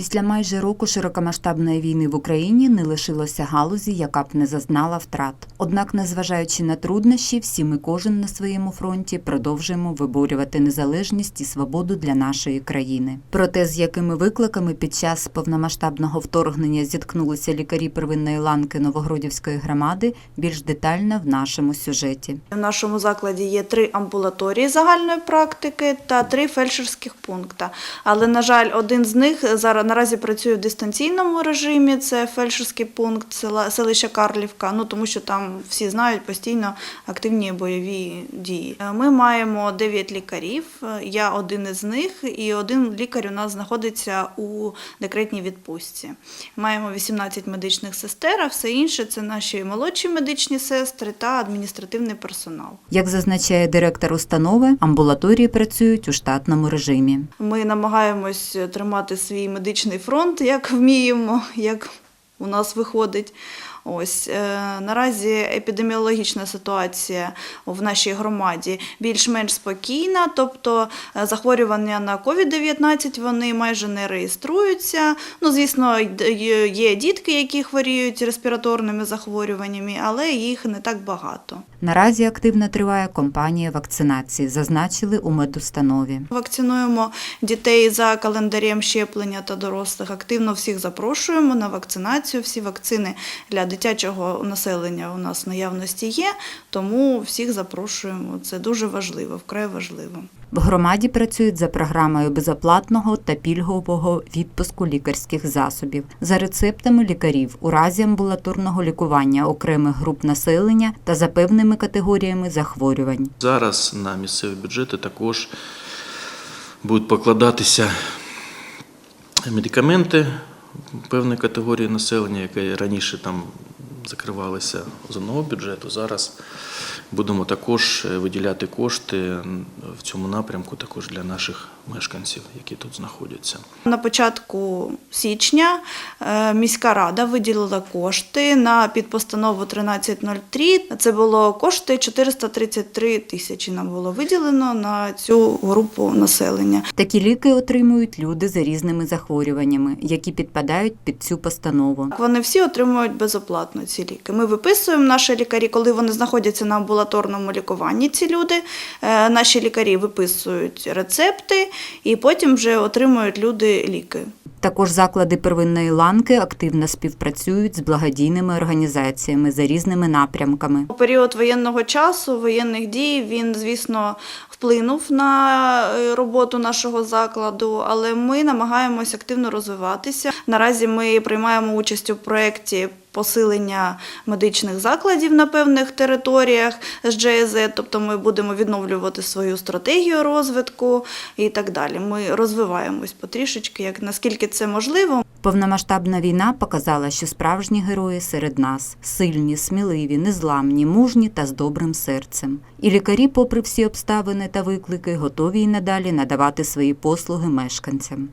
Після майже року широкомасштабної війни в Україні не лишилося галузі, яка б не зазнала втрат. Однак, незважаючи на труднощі, всі ми кожен на своєму фронті продовжуємо виборювати незалежність і свободу для нашої країни. Проте з якими викликами під час повномасштабного вторгнення зіткнулися лікарі первинної ланки Новогродівської громади, більш детально в нашому сюжеті. В нашому закладі є три амбулаторії загальної практики та три фельдшерських пункти. Але, на жаль, один з них зараз наразі працює в дистанційному режимі. Це фельдшерський пункт села селища Карлівка. Ну тому що там всі знають постійно активні бойові дії. Е, Ми маємо 9 лікарів. е, Я один із них, і один лікар у нас знаходиться у декретній відпустці. Маємо 18 медичних сестер, а все інше це наші молодші медичні сестри та адміністративний персонал. Як зазначає директор установи, амбулаторії працюють у штатному режимі. Ми намагаємось тримати свій медичний фронт, як вміємо, як у нас виходить. Ось е, наразі епідеміологічна ситуація в нашій громаді більш-менш спокійна, тобто е, захворювання на COVID-19 вони майже не реєструються. Ну, звісно, є- є дітки, які хворіють респіраторними захворюваннями, але їх не так багато. Наразі активно триває кампанія вакцинації, зазначили у медустанові. Вакцинуємо дітей за календарем щеплення та дорослих. Активно всіх запрошуємо на вакцинацію. Всі вакцини для дитячого населення у нас наявності є, тому всіх запрошуємо. Це дуже важливо, вкрай важливо. В громаді працюють за програмою безоплатного та пільгового відпуску лікарських засобів за рецептами лікарів у разі амбулаторного лікування окремих груп населення та за певними категоріями захворювань. Зараз на місцеві бюджети також будуть покладатися медикаменти певної категорії населення, яке раніше там закривалися з одного бюджету. Зараз будемо також е, виділяти кошти в цьому напрямку також для наших мешканців, які тут знаходяться. На початку січня е, міська рада виділила кошти на підпостанову 1303. Це було кошти 433 тисячі. Нам було виділено на цю групу населення. Такі ліки отримують люди з різними захворюваннями, які підпадають під цю постанову. Вони всі отримують безоплатно ці ліки. Ми виписуємо наші лікарі, коли вони знаходяться на амбулаторному лікуванні. Ці люди е, наші лікарі виписують рецепти і потім вже отримують люди ліки. Також заклади первинної ланки активно співпрацюють з благодійними організаціями за різними напрямками. У період воєнного часу, воєнних дій, він, звісно, вплинув на е, роботу нашого закладу, але ми намагаємось активно розвиватися. Наразі ми приймаємо участь у проєкті посилення медичних закладів на певних територіях з ДЖЗ, тобто ми будемо відновлювати свою стратегію розвитку і так далі. Ми розвиваємось потрішечки, як наскільки це можливо. Повномасштабна війна показала, що справжні герої серед нас сильні, сміливі, незламні, мужні та з добрим серцем. І лікарі, попри всі обставини та виклики, готові й надалі надавати свої послуги мешканцям.